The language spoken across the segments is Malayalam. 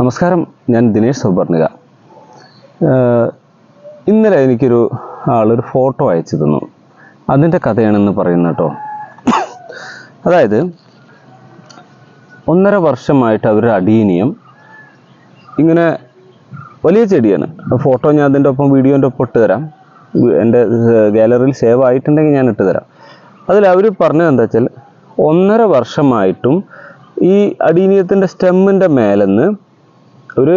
നമസ്കാരം ഞാൻ ദിനേഷ് സുബർണിക ഇന്നലെ എനിക്കൊരു ആളൊരു ഫോട്ടോ അയച്ചു തന്നു. അതിന്റെ കഥയാണെന്ന് പറയുന്നത് കേട്ടോ. അതായത് ഒന്നര വർഷമായിട്ട് അവരുടെ അടീനിയം ഇങ്ങനെ വലിയ ചെടിയാണ്. ഫോട്ടോ ഞാൻ അതിന്റെ ഒപ്പം വീഡിയോന്റെ ഒപ്പം ഇട്ട് തരാം എന്റെ ഗാലറിയിൽ സേവ് ആയിട്ടുണ്ടെങ്കിൽ ഞാൻ ഇട്ട് തരാം അതിൽ അവർ പറഞ്ഞത് എന്താ വെച്ചാൽ ഒന്നര വർഷമായിട്ടും ഈ അടീനിയത്തിന്റെ സ്റ്റെമ്മിന്റെ മേലെന്ന് ഒരു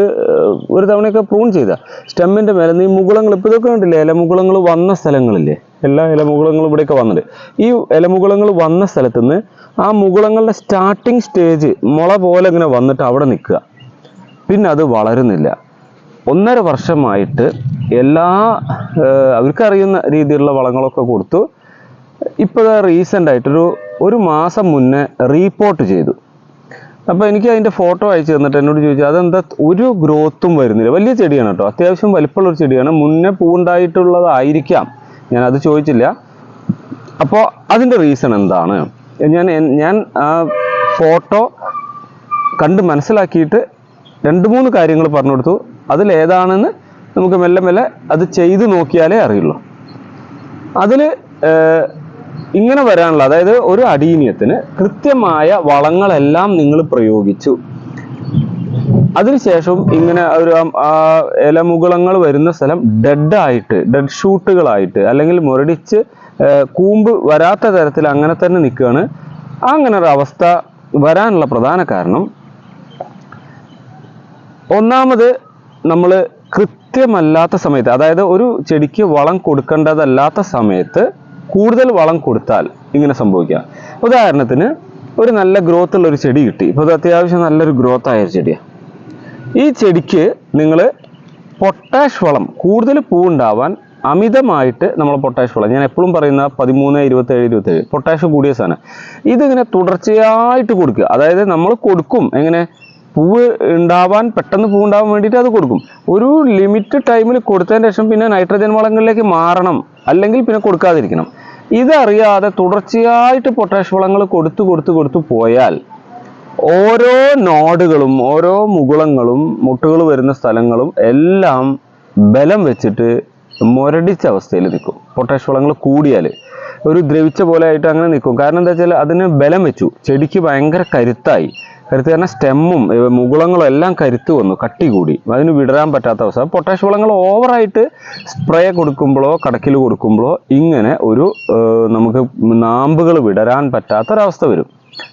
ഒരു തവണയൊക്കെ പ്രൂൺ ചെയ്ത. സ്റ്റെമ്മിന്റെ മേലെ ഈ മുകുളങ്ങൾ ഇപ്പോൾ ഇതൊക്കെ കണ്ടില്ലേ? ഇലമുകുളങ്ങൾ വന്ന സ്ഥലങ്ങളില്ലേ? എല്ലാ ഇലമുകുളങ്ങളും ഇവിടെയൊക്കെ വന്നിട്ടുണ്ട്. ഈ ഇലമുകുളങ്ങൾ വന്ന സ്ഥലത്ത് നിന്ന് ആ മുകുളങ്ങളുടെ സ്റ്റാർട്ടിങ് സ്റ്റേജ് മുള പോലെ ഇങ്ങനെ വന്നിട്ട് അവിടെ നിൽക്കുക. പിന്നെ അത് വളരുന്നില്ല. ഒന്നര വർഷമായിട്ട് എല്ലാ അവർക്കറിയുന്ന രീതിയിലുള്ള വളങ്ങളൊക്കെ കൊടുത്തു. ഇപ്പോൾ റീസെന്റ് ആയിട്ടൊരു ഒരു മാസം മുന്നേ റീപ്പോർട്ട് ചെയ്തു. അപ്പോൾ എനിക്ക് അതിന്റെ ഫോട്ടോ അയച്ചു തന്നിട്ട് എന്നോട് ചോദിച്ചു അതെന്താ? ഒരു ഗ്രോത്തും വരുന്നില്ല. വലിയ ചെടിയാണ് കേട്ടോ. അത്യാവശ്യം വലിപ്പമുള്ള ഒരു ചെടിയാണ്. മുന്നേ പൂവുണ്ടായിട്ടുള്ളതായിരിക്കാം. ഞാൻ അത് ചോദിച്ചില്ല. അപ്പോൾ അതിന്റെ റീസൺ എന്താണ്? ഞാൻ ഞാൻ ആ ഫോട്ടോ കണ്ട് മനസ്സിലാക്കിയിട്ട് രണ്ട് മൂന്ന് കാര്യങ്ങൾ പറഞ്ഞു കൊടുത്തു. അതിലേതാണെന്ന് നമുക്ക് മെല്ലെ മെല്ലെ അത് ചെയ്തു നോക്കിയാലേ അറിയുള്ളൂ. അതിൽ ഇങ്ങനെ വരാനുള്ള അതായത് ഒരു അടീനിയത്തിന് കൃത്യമായ വളങ്ങളെല്ലാം നിങ്ങൾ പ്രയോഗിച്ചു. അതിനുശേഷം ഇങ്ങനെ ഒരു ഇലമുകുളങ്ങൾ വരുന്ന സ്ഥലം ഡെഡ് ആയിട്ട് ഡെഡ് ഷൂട്ടുകളായിട്ട് അല്ലെങ്കിൽ മുരടിച്ച് കൂമ്പ് വരാത്ത തരത്തിൽ അങ്ങനെ തന്നെ നിൽക്കുകയാണ്. അങ്ങനെ ഒരു അവസ്ഥ വരാനുള്ള പ്രധാന കാരണം. ഒന്നാമത് നമ്മൾ കൃത്യമല്ലാത്ത സമയത്ത് അതായത് ഒരു ചെടിക്ക് വളം കൊടുക്കേണ്ടതല്ലാത്ത സമയത്ത് കൂടുതൽ വളം കൊടുത്താൽ ഇങ്ങനെ സംഭവിക്കാം. ഉദാഹരണത്തിന് ഒരു നല്ല ഗ്രോത്ത് ഉള്ള ഒരു ചെടി കിട്ടി. ഇപ്പോൾ ഇത് അത്യാവശ്യം നല്ലൊരു ഗ്രോത്ത് ആയ ചെടിയാണ് ഈ ചെടിക്ക് നിങ്ങൾ പൊട്ടാഷ് വളം കൂടുതൽ പൂവുണ്ടാവാൻ അമിതമായിട്ട് നമ്മൾ പൊട്ടാഷ് വളം ഞാൻ എപ്പോഴും പറയുന്ന പതിമൂന്ന് ഇരുപത്തേഴ് ഇരുപത്തേഴ് പൊട്ടാഷ് കൂടിയ സാധനം. ഇതിങ്ങനെ തുടർച്ചയായിട്ട് കൊടുക്കുക. അതായത് നമ്മൾ കൊടുക്കും. എങ്ങനെ? പൂവ് ഉണ്ടാവാൻ പെട്ടെന്ന് പൂവ് ഉണ്ടാവാൻ വേണ്ടിയിട്ട് അത് കൊടുക്കും. ഒരു ലിമിറ്റ് ടൈമിൽ കൊടുത്തതിന് ശേഷം പിന്നെ നൈട്രജൻ വളങ്ങളിലേക്ക് മാറണം. അല്ലെങ്കിൽ പിന്നെ കൊടുക്കാതിരിക്കണം. ഇതറിയാതെ തുടർച്ചയായിട്ട് പൊട്ടാഷ് വളങ്ങൾ കൊടുത്തു കൊടുത്തു കൊടുത്തു പോയാൽ ഓരോ നോഡുകളും ഓരോ മുകുളങ്ങളും മുട്ടുകൾ വരുന്ന സ്ഥലങ്ങളും എല്ലാം ബലം വെച്ചിട്ട് മുരടിച്ച അവസ്ഥയിൽ നിൽക്കും. പൊട്ടാഷ് വളങ്ങൾ കൂടിയാൽ ഒരു ദ്രവിച്ച പോലെ ആയിട്ട് അങ്ങനെ നിൽക്കും. കാരണം എന്താ വെച്ചാൽ അതിന് ബലം വെച്ചു. ചെടിക്ക് ഭയങ്കര കരുത്തായി. കരുത്ത് കാരണം സ്റ്റെമ്മും മുകുളങ്ങളും എല്ലാം കരുത്ത് വന്നു കട്ടി കൂടി. അതിന് വിടരാൻ പറ്റാത്ത അവസ്ഥ. പൊട്ടാഷ്യം വളങ്ങൾ ഓവറായിട്ട് സ്പ്രേ കൊടുക്കുമ്പോഴോ കടക്കിൽ കൊടുക്കുമ്പോഴോ ഇങ്ങനെ ഒരു നമുക്ക് നാമ്പുകൾ വിടരാൻ പറ്റാത്തൊരവസ്ഥ വരും.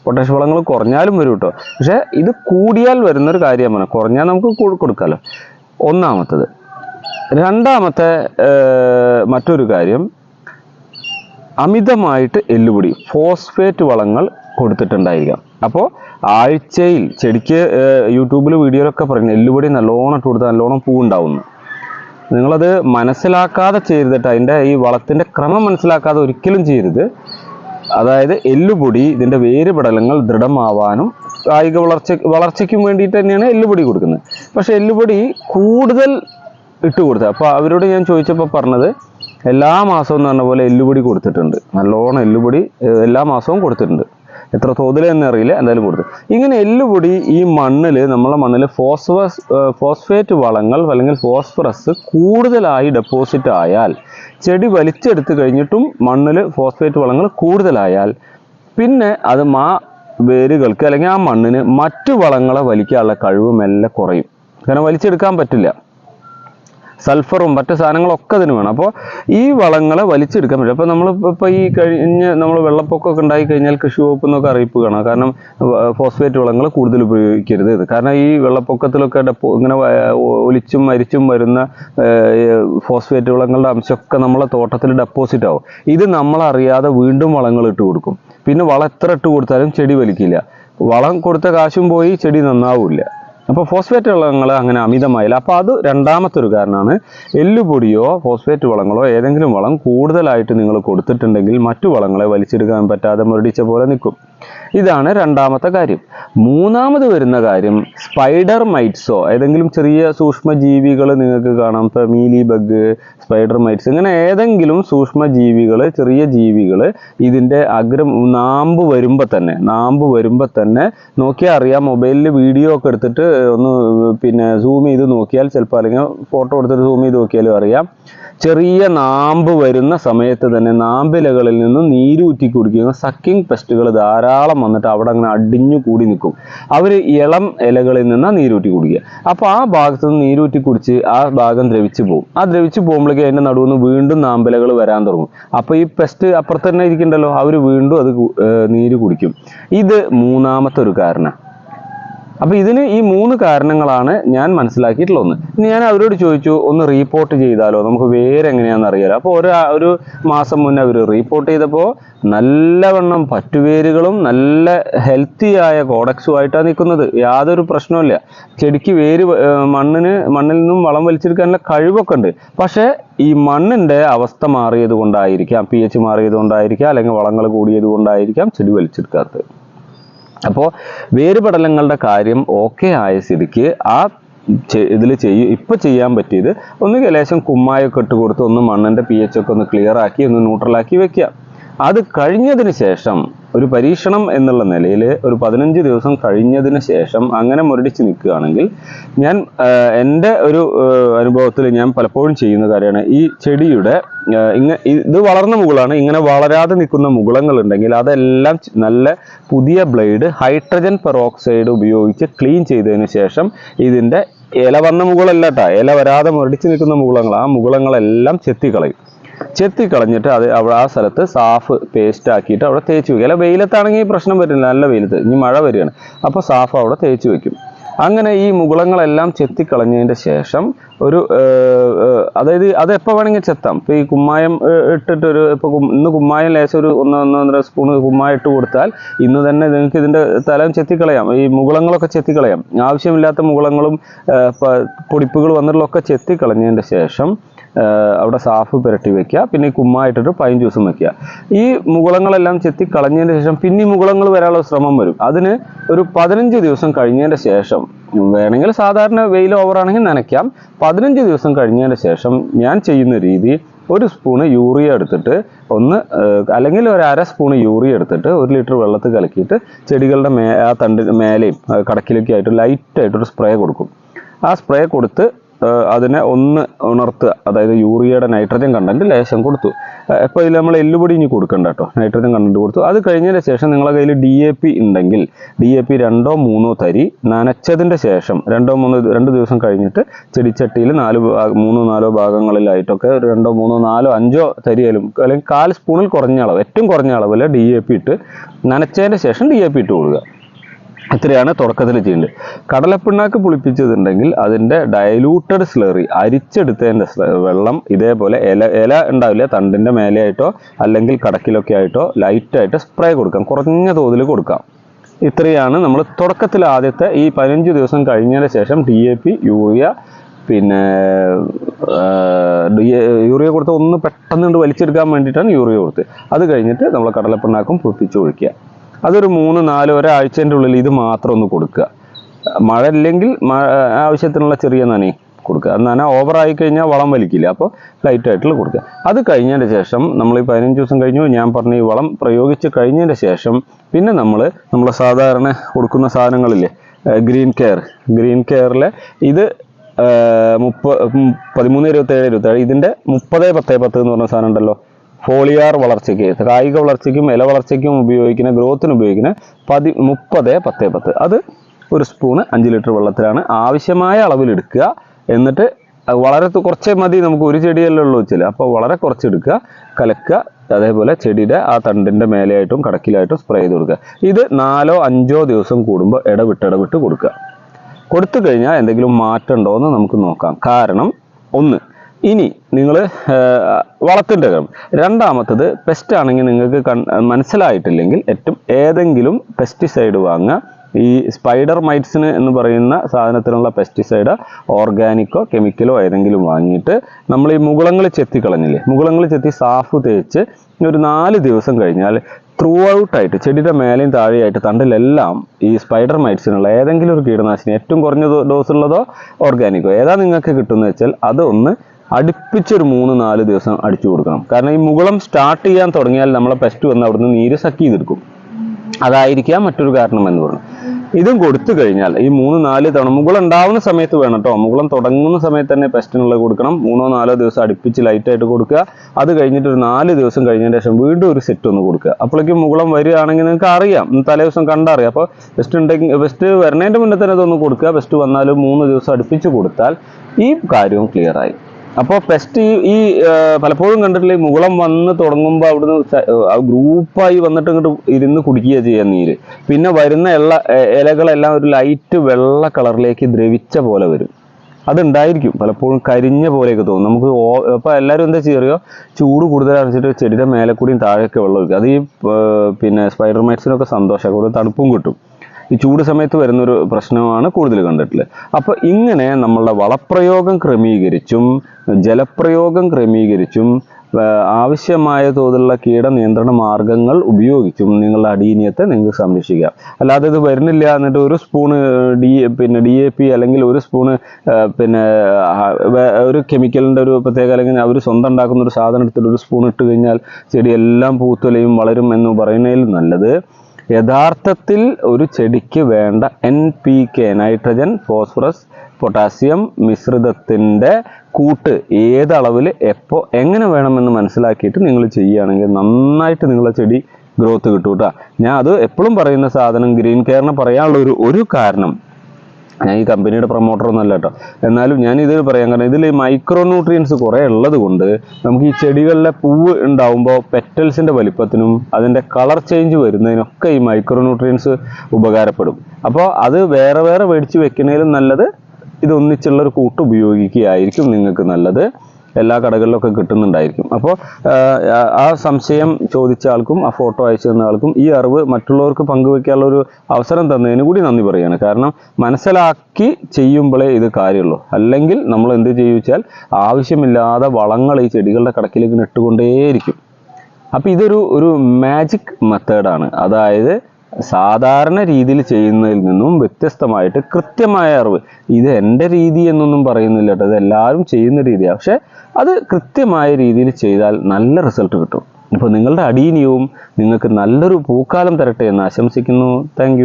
പൊട്ടാഷ്യം വളങ്ങൾ കുറഞ്ഞാലും വരും കേട്ടോ പക്ഷേ ഇത് കൂടിയാൽ വരുന്നൊരു കാര്യമാണ് കുറഞ്ഞാൽ നമുക്ക് കൊടുക്കാമല്ലോ ഒന്നാമത്തത്. രണ്ടാമത്തെ മറ്റൊരു കാര്യം അമിതമായിട്ട് എല്ലുപൊടി ഫോസ്ഫേറ്റ് വളങ്ങൾ കൊടുത്തിട്ടുണ്ടായിരിക്കാം. അപ്പോൾ ആഴ്ചയിൽ ചെടിക്ക് യൂട്യൂബിൽ വീഡിയോയിലൊക്കെ പറഞ്ഞു എല്ലുപൊടി നല്ലോണം ഇട്ട് കൊടുത്താൽ നല്ലോണം പൂ ഉണ്ടാവുന്നു. നിങ്ങളത് മനസ്സിലാക്കാതെ ചെയ്തിട്ട് അതിന്റെ ഈ വളത്തിന്റെ ക്രമം മനസ്സിലാക്കാതെ ഒരിക്കലും ചെയ്യരുത്. അതായത് എല്ലുപൊടി ഇതിന്റെ വേരുപടലങ്ങൾ ദൃഢമാവാനും കായിക വളർച്ച വളർച്ചയ്ക്കും വേണ്ടിയിട്ട് തന്നെയാണ് എല്ലുപൊടി കൊടുക്കുന്നത്. പക്ഷേ എല്ലുപൊടി കൂടുതൽ ഇട്ട് കൊടുത്തത് അപ്പോൾ അവരോട് ഞാൻ ചോദിച്ചപ്പോൾ പറഞ്ഞത് എല്ലാ മാസവും എന്ന് പറഞ്ഞ പോലെ എല്ലുപൊടി കൊടുത്തിട്ടുണ്ട്. നല്ലോണം എല്ലുപൊടി എല്ലാ മാസവും കൊടുത്തിട്ടുണ്ട്. എത്ര തോതിൽ എന്ന് അറിയില്ല എന്തായാലും കൊടുത്തു. ഇങ്ങനെ എല്ലുപൊടി ഈ മണ്ണിൽ നമ്മളെ മണ്ണിൽ ഫോസ്ഫസ് ഫോസ്ഫേറ്റ് വളങ്ങൾ അല്ലെങ്കിൽ ഫോസ്ഫറസ് കൂടുതലായി ഡെപ്പോസിറ്റ് ആയാൽ ചെടി വലിച്ചെടുത്ത് കഴിഞ്ഞിട്ടും മണ്ണിൽ ഫോസ്ഫേറ്റ് വളങ്ങൾ കൂടുതലായാൽ പിന്നെ അത് മാ വേരുകൾക്ക് അല്ലെങ്കിൽ ആ മണ്ണിന് മറ്റു വളങ്ങളെ വലിക്കാനുള്ള കഴിവ് മെല്ലെ കുറയും. കാരണം വലിച്ചെടുക്കാൻ പറ്റില്ല. സൾഫറും മറ്റു സാധനങ്ങളൊക്കെ അതിന് വേണം. അപ്പോൾ ഈ വളങ്ങളെ വലിച്ചെടുക്കാൻ പറ്റും. അപ്പോൾ നമ്മൾ ഇപ്പോൾ ഈ കഴിഞ്ഞ് നമ്മൾ വെള്ളപ്പൊക്കമൊക്കെ ഉണ്ടായി കഴിഞ്ഞാൽ കൃഷി വകുപ്പ് എന്നൊക്കെ അറിയിപ്പ് കാണാം. കാരണം ഫോസ്ഫേറ്റ് വളങ്ങൾ കൂടുതൽ ഉപയോഗിക്കരുത് ഇത്. കാരണം ഈ വെള്ളപ്പൊക്കത്തിലൊക്കെ ഡെപ്പോ ഇങ്ങനെ ഒലിച്ചും മരിച്ചും വരുന്ന ഫോസ്ഫേറ്റ് വളങ്ങളുടെ അംശമൊക്കെ നമ്മളെ തോട്ടത്തിൽ ഡെപ്പോസിറ്റ് ആവും. ഇത് നമ്മളറിയാതെ വീണ്ടും വളങ്ങൾ ഇട്ട് കൊടുക്കും. പിന്നെ വളം എത്ര ഇട്ട് കൊടുത്താലും ചെടി വലിക്കില്ല. വളം കൊടുത്ത കാശും പോയി ചെടി നന്നാവില്ല. അപ്പോൾ ഫോസ്ഫേറ്റ് വളങ്ങൾ അങ്ങനെ അമിതമായില്ല. അപ്പോൾ അത് രണ്ടാമത്തെ ഒരു കാരണമാണ്. എല്ലുപൊടിയോ ഫോസ്ഫേറ്റ് വളങ്ങളോ ഏതെങ്കിലും വളം കൂടുതലായിട്ട് നിങ്ങൾ കൊടുത്തിട്ടുണ്ടെങ്കിൽ മറ്റു വളങ്ങളെ വലിച്ചെടുക്കാൻ പറ്റാതെ മുരടിച്ച പോലെ നിൽക്കും. ഇതാണ് രണ്ടാമത്തെ കാര്യം. മൂന്നാമത് വരുന്ന കാര്യം സ്പൈഡർ മൈറ്റ്സോ ഏതെങ്കിലും ചെറിയ സൂക്ഷ്മ ജീവികൾ നിങ്ങൾക്ക് കാണാം. ഇപ്പം മീലി ബഗ് സ്പൈഡർ മൈറ്റ്സ് ഇങ്ങനെ ഏതെങ്കിലും സൂക്ഷ്മ ജീവികൾ ചെറിയ ജീവികൾ ഇതിന്റെ അഗ്രം നാമ്പ് വരുമ്പോൾ തന്നെ നാമ്പ് വരുമ്പോൾ തന്നെ നോക്കിയാൽ അറിയാം. മൊബൈലിൽ വീഡിയോ ഒക്കെ എടുത്തിട്ട് ഒന്ന് പിന്നെ സൂം ചെയ്ത് നോക്കിയാൽ ചിലപ്പോൾ അല്ലെങ്കിൽ ഫോട്ടോ എടുത്തിട്ട് സൂം ചെയ്ത് നോക്കിയാലും അറിയാം. ചെറിയ നാമ്പ് വരുന്ന സമയത്ത് തന്നെ നാമ്പിലകളിൽ നിന്ന് നീരൂറ്റി കുടിക്കുന്ന സക്കിംഗ് പെസ്റ്റുകൾ ധാരാളം വന്നിട്ട് അവിടെ അങ്ങനെ അടിഞ്ഞു കൂടി നിൽക്കും. അവർ ഇളം ഇലകളിൽ നിന്നാണ് നീരൂറ്റി കുടിക്കുക. അപ്പോൾ ആ ഭാഗത്ത് നിന്ന് നീരൂറ്റി കുടിച്ച് ആ ഭാഗം ദ്രവിച്ചു പോകും. ആ ദ്രവിച്ചു പോകുമ്പോഴേക്കും അതിന്റെ നടുവിൽ നിന്ന് വീണ്ടും നാമ്പിലകൾ വരാൻ തുടങ്ങും. അപ്പോൾ ഈ പെസ്റ്റ് അപ്പുറത്ത് തന്നെ ഇരിക്കണ്ടല്ലോ. അവർ വീണ്ടും അത് നീര് കുടിക്കും. ഇത് മൂന്നാമത്തെ ഒരു കാരണം. അപ്പൊ ഇതിന് ഈ മൂന്ന് കാരണങ്ങളാണ് ഞാൻ മനസ്സിലാക്കിയിട്ടുള്ള ഒന്ന് ഇനി ഞാൻ അവരോട് ചോദിച്ചു ഒന്ന് റീപ്പോർട്ട് ചെയ്താലോ? നമുക്ക് വേറെ എങ്ങനെയാണെന്ന് അറിയാലോ? അപ്പോൾ ഒരു ഒരു മാസം മുന്നേ അവർ റീപ്പോർട്ട് ചെയ്തപ്പോൾ നല്ലവണ്ണം പറ്റുവേരുകളും നല്ല ഹെൽത്തി ആയ കോഡക്സുമായിട്ടാണ് നിൽക്കുന്നത്. യാതൊരു പ്രശ്നവുമില്ല. ചെടിക്ക് വേര് മണ്ണിന് മണ്ണിൽ നിന്നും വളം വലിച്ചെടുക്കാനുള്ള കഴിവൊക്കെ ഉണ്ട്. പക്ഷേ ഈ മണ്ണിന്റെ അവസ്ഥ മാറിയത് കൊണ്ടായിരിക്കാം പി എച്ച് മാറിയത് കൊണ്ടായിരിക്കാം അല്ലെങ്കിൽ വളങ്ങൾ കൂടിയത് കൊണ്ടായിരിക്കാം ചെടി വലിച്ചെടുക്കാത്തത്. അപ്പോൾ വേരുപടലങ്ങളുടെ കാര്യം ഓക്കെ ആയ സ്ഥിതിക്ക് ആ ഇതിൽ ചെയ്യും ഇപ്പം ചെയ്യാൻ പറ്റിയത് ഒന്ന് ലേശം കുമ്മായൊക്കെ ഇട്ട് കൊടുത്ത് ഒന്ന് മണ്ണിന്റെ പി എച്ച് ഒക്കെ ഒന്ന് ക്ലിയർ ആക്കി ഒന്ന് ന്യൂട്രലാക്കി വെക്കുക. അത് കഴിഞ്ഞതിന് ശേഷം ഒരു പരീക്ഷണം എന്നുള്ള നിലയിൽ ഒരു പതിനഞ്ച് ദിവസം കഴിഞ്ഞതിന് ശേഷം അങ്ങനെ മുരടിച്ച് നിൽക്കുകയാണെങ്കിൽ ഞാൻ എന്റെ ഒരു അനുഭവത്തിൽ ഞാൻ പലപ്പോഴും ചെയ്യുന്ന കാര്യമാണ്. ഈ ചെടിയുടെ ഇങ്ങ ഇത് വളർന്ന മുകളാണ്. ഇങ്ങനെ വളരാതെ നിൽക്കുന്ന മുകുളങ്ങൾ ഉണ്ടെങ്കിൽ അതെല്ലാം നല്ല പുതിയ ബ്ലേഡ് ഹൈഡ്രജൻ പെറോക്സൈഡ് ഉപയോഗിച്ച് ക്ലീൻ ചെയ്തതിന് ശേഷം ഇതിന്റെ ഇല വന്ന മുകളല്ല ഇല വരാതെ മുരടിച്ച് നിൽക്കുന്ന മുകുളങ്ങൾ. ആ മുകുളങ്ങളെല്ലാം ചെത്തിക്കളയും. ചെത്തി കളഞ്ഞിട്ട് അത് അവിടെ ആ സ്ഥലത്ത് സാഫ് പേസ്റ്റ് ആക്കിയിട്ട് അവിടെ തേച്ച് വെക്കും. അല്ല വെയിലത്താണെങ്കിൽ പ്രശ്നം വരില്ല. നല്ല വെയിലത്ത്. ഇനി മഴ വരികയാണ്. അപ്പോൾ സാഫ് അവിടെ തേച്ച് വെക്കും. അങ്ങനെ ഈ മുകുളങ്ങളെല്ലാം ചെത്തിക്കളഞ്ഞതിന്റെ ശേഷം ഒരു അതായത് അത് എപ്പോൾ വേണമെങ്കിൽ ചെത്താം. ഇപ്പോൾ ഈ കുമ്മായം ഇട്ടിട്ട് ഒരു ഇപ്പോൾ ഇന്ന് കുമ്മായം ലേശം ഒരു ഒന്ന് ഒന്നൊന്നര സ്പൂൺ കുമ്മായം ഇട്ട് കൊടുത്താൽ ഇന്ന് തന്നെ നിങ്ങൾക്ക് ഇതിന്റെ തലം ചെത്തിക്കളയാം. ഈ മുകുളങ്ങളൊക്കെ ചെത്തിക്കളയാം. ആവശ്യമില്ലാത്ത മുകുളങ്ങളും പൊടിപ്പുകൾ വന്നിട്ടുള്ളതൊക്കെ ചെത്തിക്കളഞ്ഞതിന്റെ ശേഷം അവിടെ സാഫ് പുരട്ടി വെക്കുക. പിന്നെ ഈ കുമ്മായിട്ടിട്ട് പൈൻ ജ്യൂസും വെക്കുക. ഈ മുകുളങ്ങളെല്ലാം ചെത്തി കളഞ്ഞതിന് ശേഷം പിന്നെ മുകുളങ്ങൾ വരാനുള്ള ശ്രമം വരും. അതിന് ഒരു പതിനഞ്ച് ദിവസം കഴിഞ്ഞതിന്റെ ശേഷം വേണമെങ്കിൽ സാധാരണ വെയിൽ ഓവറാണെങ്കിൽ നനയ്ക്കാം. പതിനഞ്ച് ദിവസം കഴിഞ്ഞതിന് ശേഷം ഞാൻ ചെയ്യുന്ന രീതി ഒരു സ്പൂണ് യൂറിയ എടുത്തിട്ട് ഒന്ന് അല്ലെങ്കിൽ ഒരു അര സ്പൂണ് യൂറിയ എടുത്തിട്ട് ഒരു ലിറ്റർ വെള്ളത്തിൽ കലക്കിയിട്ട് ചെടികളുടെ മേ ആ തണ്ടിന് മേലെയും കടക്കിലൊക്കെ ആയിട്ട് ലൈറ്റായിട്ടൊരു സ്പ്രേ കൊടുക്കും. ആ സ്പ്രേ കൊടുത്ത് അതിനെ ഒന്ന് ഉണർത്തുക അതായത് യൂറിയയുടെ നൈട്രജൻ കണ്ടന്റ് ലേശം കൊടുത്തു. ഇപ്പോൾ ഇതിൽ നമ്മൾ എല്ലുപൊടി ഇനി കൊടുക്കണ്ട കേട്ടോ. നൈട്രജൻ കണ്ടന്റ് കൊടുത്തു. അത് കഴിഞ്ഞതിന് ശേഷം നിങ്ങളുടെ കയ്യിൽ ഡി എ പി ഉണ്ടെങ്കിൽ ഡി എ പി രണ്ടോ മൂന്നോ തരി നനച്ചതിന്റെ ശേഷം രണ്ടോ മൂന്നോ രണ്ട് ദിവസം കഴിഞ്ഞിട്ട് ചെടിച്ചട്ടിയിൽ നാല് മൂന്നോ നാലോ ഭാഗങ്ങളിലായിട്ടൊക്കെ രണ്ടോ മൂന്നോ നാലോ അഞ്ചോ തരിയാലും അല്ലെങ്കിൽ കാൽ സ്പൂണിൽ കുറഞ്ഞ അളവ് ഏറ്റവും കുറഞ്ഞ അളവിൽ ഡി എ പി ഇട്ട് നനച്ചതിന്റെ ശേഷം ഡി എ പി ഇട്ട് കൊടുക്കുക. ഇത്രയാണ് തുടക്കത്തിൽ ചെയ്യേണ്ടത്. കടലപ്പിണ്ണാക്ക് പുളിപ്പിച്ചതുണ്ടെങ്കിൽ അതിന്റെ ഡയലൂട്ടഡ് സ്ലറി അരിച്ചെടുത്തതിന്റെ വെള്ളം ഇതേപോലെ ഇല ഇല ഉണ്ടാവില്ല തണ്ടിന്റെ മേലെയായിട്ടോ അല്ലെങ്കിൽ കടക്കിലൊക്കെ ആയിട്ടോ ലൈറ്റായിട്ട് സ്പ്രേ കൊടുക്കാം. കുറഞ്ഞ തോതിൽ കൊടുക്കാം. ഇത്രയാണ് നമ്മൾ തുടക്കത്തിൽ ആദ്യത്തെ ഈ പതിനഞ്ച് ദിവസം കഴിഞ്ഞതിന് ശേഷം ഡി എ പി യൂറിയ പിന്നെ യൂറിയ കൊടുത്ത് ഒന്ന് പെട്ടെന്ന് വലിച്ചെടുക്കാൻ വേണ്ടിയിട്ടാണ് യൂറിയ കൊടുത്ത് അത് കഴിഞ്ഞിട്ട് നമ്മൾ കടലപ്പിണ്ണാക്കും പുളിപ്പിച്ച് ഒഴിക്കുക. അതൊരു മൂന്ന് നാല് ഒരാഴ്ചന്റെ ഉള്ളിൽ ഇത് മാത്രം ഒന്ന് കൊടുക്കുക. മഴ ഇല്ലെങ്കിൽ ആവശ്യത്തിനുള്ള ചെറിയ നനയും കൊടുക്കുക. നന ആയി കഴിഞ്ഞാൽ വളം വലിക്കില്ല. അപ്പോൾ ലൈറ്റ് ലൈറ്റായിട്ടുള്ള കൊടുക്കുക. അത് കഴിഞ്ഞതിന് ശേഷം നമ്മൾ ഈ പതിനഞ്ച് ദിവസം കഴിഞ്ഞു. ഞാൻ പറഞ്ഞ ഈ വളം പ്രയോഗിച്ച് കഴിഞ്ഞതിന് ശേഷം പിന്നെ നമ്മൾ നമ്മൾ സാധാരണ കൊടുക്കുന്ന സാധനങ്ങളില്ലേ ഗ്രീൻ കെയർ. ഗ്രീൻ കെയറിലെ ഇത് മുപ്പ പതിമൂന്ന് ഇരുപത്തേഴ് ഇരുപത്തേഴ് ഇതിന്റെ മുപ്പത് പത്ത് പത്ത് എന്ന് പറഞ്ഞ സാധനം ഉണ്ടല്ലോ. ഫോളിയാർ വളർച്ചയ്ക്ക് കായിക വളർച്ചയ്ക്കും ഇല വളർച്ചയ്ക്കും ഉപയോഗിക്കുന്ന ഗ്രോത്തിന് ഉപയോഗിക്കുന്ന പതി മുപ്പത് പത്ത് പത്ത്. അത് ഒരു സ്പൂണ് അഞ്ച് ലിറ്റർ വെള്ളത്തിലാണ് ആവശ്യമായ അളവിൽ എടുക്കുക. എന്നിട്ട് വളരെ കുറച്ചേ മതി നമുക്ക് ഒരു ചെടിയല്ലേ ഉള്ളൂ വെച്ചാൽ അപ്പോൾ വളരെ കുറച്ചെടുക്കുക കലക്കുക അതേപോലെ ചെടിയുടെ ആ തണ്ടിന്റെ മേലെയായിട്ടും കടക്കിലായിട്ടും സ്പ്രേ ചെയ്ത് കൊടുക്കുക. ഇത് നാലോ അഞ്ചോ ദിവസം കൂടുമ്പോൾ ഇടവിട്ട് ഇടവിട്ട് കൊടുക്കുക. കൊടുത്തു കഴിഞ്ഞാൽ എന്തെങ്കിലും മാറ്റമുണ്ടോ എന്ന് നമുക്ക് നോക്കാം. കാരണം ഒന്ന് ഇനി നിങ്ങൾ വളത്തിന്റെ കാര്യം രണ്ടാമത്തത് പെസ്റ്റ് ആണെങ്കിൽ നിങ്ങൾക്ക് കൺ മനസ്സിലായിട്ടില്ലെങ്കിൽ ഏറ്റവും ഏതെങ്കിലും പെസ്റ്റിസൈഡ് വാങ്ങുക. ഈ സ്പൈഡർ മൈറ്റ്സിന് എന്ന് പറയുന്ന സാധനത്തിനുള്ള പെസ്റ്റിസൈഡ് ഓർഗാനിക്കോ കെമിക്കലോ ഏതെങ്കിലും വാങ്ങിയിട്ട് നമ്മൾ ഈ മുകുളങ്ങൾ ചെത്തി കളഞ്ഞില്ലേ മുകുളങ്ങൾ ചെത്തി സാഫ് തേച്ച് ഒരു നാല് ദിവസം കഴിഞ്ഞാൽ ത്രൂ ഔട്ടായിട്ട് ചെടിയുടെ മേലെയും താഴെയായിട്ട് തണ്ടിലെല്ലാം ഈ സ്പൈഡർ മൈറ്റ്സിനുള്ള ഏതെങ്കിലും ഒരു കീടനാശിനി ഏറ്റവും കുറഞ്ഞ ഡോസ് ഉള്ളതോ ഓർഗാനിക്കോ ഏതാ നിങ്ങൾക്ക് കിട്ടുന്നത് വെച്ചാൽ അത് ഒന്ന് അടുപ്പിച്ചൊരു മൂന്ന് നാല് ദിവസം അടിച്ചു കൊടുക്കണം. കാരണം ഈ മുകളം സ്റ്റാർട്ട് ചെയ്യാൻ തുടങ്ങിയാൽ നമ്മളെ പെസ്റ്റ് വന്ന് അവിടുന്ന് നീര് സക്ക് ചെയ്തെടുക്കും. അതായിരിക്കാം മറ്റൊരു കാരണം എന്ന് പറഞ്ഞു. ഇതും കൊടുത്തു കഴിഞ്ഞാൽ ഈ മൂന്ന് നാല് തവണ മുകളം ഉണ്ടാവുന്ന സമയത്ത് വേണം കേട്ടോ മുകളം തുടങ്ങുന്ന സമയത്ത് തന്നെ പെസ്റ്റിനുള്ള കൊടുക്കണം. മൂന്നോ നാലോ ദിവസം അടുപ്പിച്ച് ലൈറ്റായിട്ട് കൊടുക്കുക. അത് കഴിഞ്ഞിട്ട് ഒരു നാല് ദിവസം കഴിഞ്ഞതിന് ശേഷം വീണ്ടും ഒരു സെറ്റ് ഒന്ന് കൊടുക്കുക. അപ്പോഴേക്കും മുകളം വരികയാണെങ്കിൽ നിങ്ങൾക്ക് അറിയാം. തലേ ദിവസം കണ്ടറിയാം. അപ്പോൾ ബെസ്റ്റ് ഉണ്ടെങ്കിൽ ബെസ്റ്റ് വരുന്നതിന്റെ മുന്നേ തന്നെ ഇതൊന്ന് കൊടുക്കുക. ബെസ്റ്റ് വന്നാലും മൂന്ന് ദിവസം അടുപ്പിച്ച് കൊടുത്താൽ ഈ കാര്യവും ക്ലിയറായി അപ്പോൾ ഫസ്റ്റ് ഈ പലപ്പോഴും കണ്ടിട്ടില്ല മുകളം വന്ന് തുടങ്ങുമ്പോൾ അവിടുന്ന് ഗ്രൂപ്പായി വന്നിട്ട് ഇങ്ങോട്ട് ഇരുന്ന് കുടിക്കുക ചെയ്യുക നീര്. പിന്നെ വരുന്ന എ- ഇലകളെല്ലാം ഒരു ലൈറ്റ് വെള്ള കളറിലേക്ക് ദ്രവിച്ച പോലെ വരും. അതുണ്ടായിരിക്കും. പലപ്പോഴും കരിഞ്ഞ പോലെയൊക്കെ തോന്നും. നമുക്ക് അപ്പൊ എല്ലാവരും എന്താ ചെയ്യുക ചൂട് കൂടുതൽ അടിച്ചിട്ട് ചെടിയുടെ മേലെ കൂടിയും താഴെയൊക്കെ വെള്ളം ഒഴിക്കും അത് ഈ പിന്നെ സ്പൈഡർ മൈറ്റ്സിനൊക്കെ സന്തോഷമാണ് കൂടുതൽ തണുപ്പും കിട്ടും. ഈ ചൂട് സമയത്ത് വരുന്നൊരു പ്രശ്നമാണ് കൂടുതൽ കണ്ടിട്ടുള്ളത്. അപ്പോൾ ഇങ്ങനെ നമ്മളുടെ വളപ്രയോഗം ക്രമീകരിച്ചും ജലപ്രയോഗം ക്രമീകരിച്ചും ആവശ്യമായ തോതിലുള്ള കീടനിയന്ത്രണ മാർഗങ്ങൾ ഉപയോഗിച്ചും നിങ്ങളുടെ അടീനിയത്തെ നിങ്ങൾക്ക് സംരക്ഷിക്കാം അല്ലാതെ ഇത് വരുന്നില്ല എന്നിട്ട് ഒരു സ്പൂണ് ഡി പിന്നെ ഡി എ പി അല്ലെങ്കിൽ ഒരു സ്പൂണ് പിന്നെ ഒരു കെമിക്കലിന്റെ ഒരു പ്രത്യേക അല്ലെങ്കിൽ അവർ സ്വന്തം ഉണ്ടാക്കുന്ന ഒരു സാധനം എടുത്തിട്ട് ഒരു സ്പൂൺ ഇട്ട് കഴിഞ്ഞാൽ ചെടിയെല്ലാം പൂത്തുലയും വളരും എന്ന് പറയുന്നതിൽ നല്ലത് യഥാർത്ഥത്തിൽ ഒരു ചെടിക്ക് വേണ്ട N P K nitrogen phosphorus potassium മിശ്രിതത്തിന്റെ കൂട്ട് ഏത് അളവിൽ എപ്പോൾ എങ്ങനെ വേണമെന്ന് മനസ്സിലാക്കിയിട്ട് നിങ്ങൾ ചെയ്യുകയാണെങ്കിൽ നന്നായിട്ട് നിങ്ങളെ ചെടി ഗ്രോത്ത് കിട്ടും കേട്ടോ ഞാൻ അത് എപ്പോഴും പറയുന്ന സാധനം ഗ്രീൻ കെയറിന് പറയാനുള്ള ഒരു ഒരു കാരണം ഞാൻ ഈ കമ്പനിയുടെ പ്രൊമോട്ടർ ഒന്നല്ല കേട്ടോ. എന്നാലും ഞാൻ ഇത് പറയാൻ കാരണം ഇതിൽ മൈക്രോ ന്യൂട്രിയൻസ് കുറേ ഉള്ളത് കൊണ്ട് നമുക്ക് ഈ ചെടികളിലെ പൂവ് ഉണ്ടാവുമ്പോൾ പെറ്റൽസിന്റെ വലിപ്പത്തിനും അതിന്റെ കളർ ചേഞ്ച് വരുന്നതിനൊക്കെ ഈ മൈക്രോ ന്യൂട്രിയൻസ് ഉപകാരപ്പെടും. അപ്പോൾ അത് വേറെ വേറെ മേടിച്ച് വെക്കുന്നതിലും നല്ലത് ഇത് ഒന്നിച്ചുള്ള ഒരു കൂട്ട് ഉപയോഗിക്കുകയായിരിക്കും നിങ്ങൾക്ക് നല്ലത്. എല്ലാ കടകളിലൊക്കെ കിട്ടുന്നുണ്ടായിരിക്കും. അപ്പോൾ ആ സംശയം ചോദിച്ച ആൾക്കും ആ ഫോട്ടോ അയച്ചു തന്ന ആൾക്കും ഈ അറിവ് മറ്റുള്ളവർക്ക് പങ്കുവെക്കാനുള്ള ഒരു അവസരം തന്നതിന് കൂടി നന്ദി പറയുകയാണ്. കാരണം മനസ്സിലാക്കി ചെയ്യുമ്പോഴേ ഇത് കാര്യമുള്ളൂ. അല്ലെങ്കിൽ നമ്മൾ എന്ത് ചെയ്യുവെച്ചാൽ ആവശ്യമില്ലാതെ വളങ്ങൾ ഈ ചെടികളുടെ കടക്കിലേക്ക് ഇട്ടുകൊണ്ടേയിരിക്കും. അപ്പോൾ ഇതൊരു ഒരു മാജിക് മെത്തേഡാണ് അതായത് സാധാരണ രീതിയിൽ ചെയ്യുന്നതിൽ നിന്നും വ്യത്യസ്തമായിട്ട് കൃത്യമായ അറിവ്. ഇത് എന്റെ രീതി എന്നൊന്നും പറയുന്നില്ല കേട്ടോ. ഇത് എല്ലാവരും ചെയ്യുന്ന രീതിയാണ് പക്ഷെ അത് കൃത്യമായ രീതിയിൽ ചെയ്താൽ നല്ല റിസൾട്ട് കിട്ടും. ഇപ്പോൾ നിങ്ങളുടെ അടീനിയവും നിങ്ങൾക്ക് നല്ലൊരു പൂക്കാലം തരട്ടെ എന്ന് ആശംസിക്കുന്നു. താങ്ക്